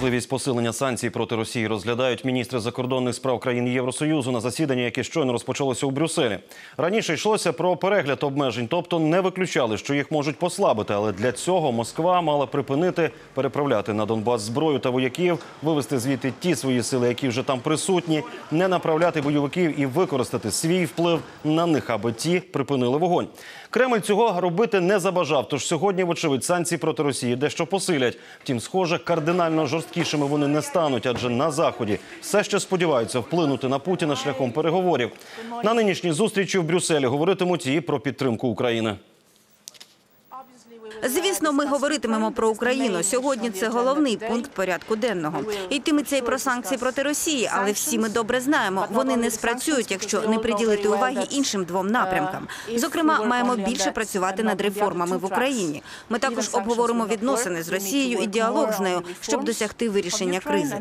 Можливість посилення санкцій проти Росії розглядають міністри закордонних справ країн Євросоюзу на засіданні, яке щойно розпочалося у Брюсселі. Раніше йшлося про перегляд обмежень, тобто не виключали, що їх можуть послабити. Але для цього Москва мала припинити переправляти на Донбас зброю та вояків, вивести звідти ті свої сили, які вже там присутні, не направляти бойовиків і використати свій вплив на них, аби ті припинили вогонь. Кремль цього робити не забажав. Тож сьогодні, вочевидь, санкції проти Росії дещо посилять. Втім, схоже, кардинально жорсткішими вони не стануть, адже на заході все ще сподіваються вплинути на Путіна шляхом переговорів. На нинішній зустрічі в Брюсселі говоритимуть і про підтримку України. Звісно, ми говоритимемо про Україну. Сьогодні це головний пункт порядку денного. Йтиметься і про санкції проти Росії, але всі ми добре знаємо, вони не спрацюють, якщо не приділити уваги іншим двом напрямкам. Зокрема, маємо більше працювати над реформами в Україні. Ми також обговоримо відносини з Росією і діалог з нею, щоб досягти вирішення кризи.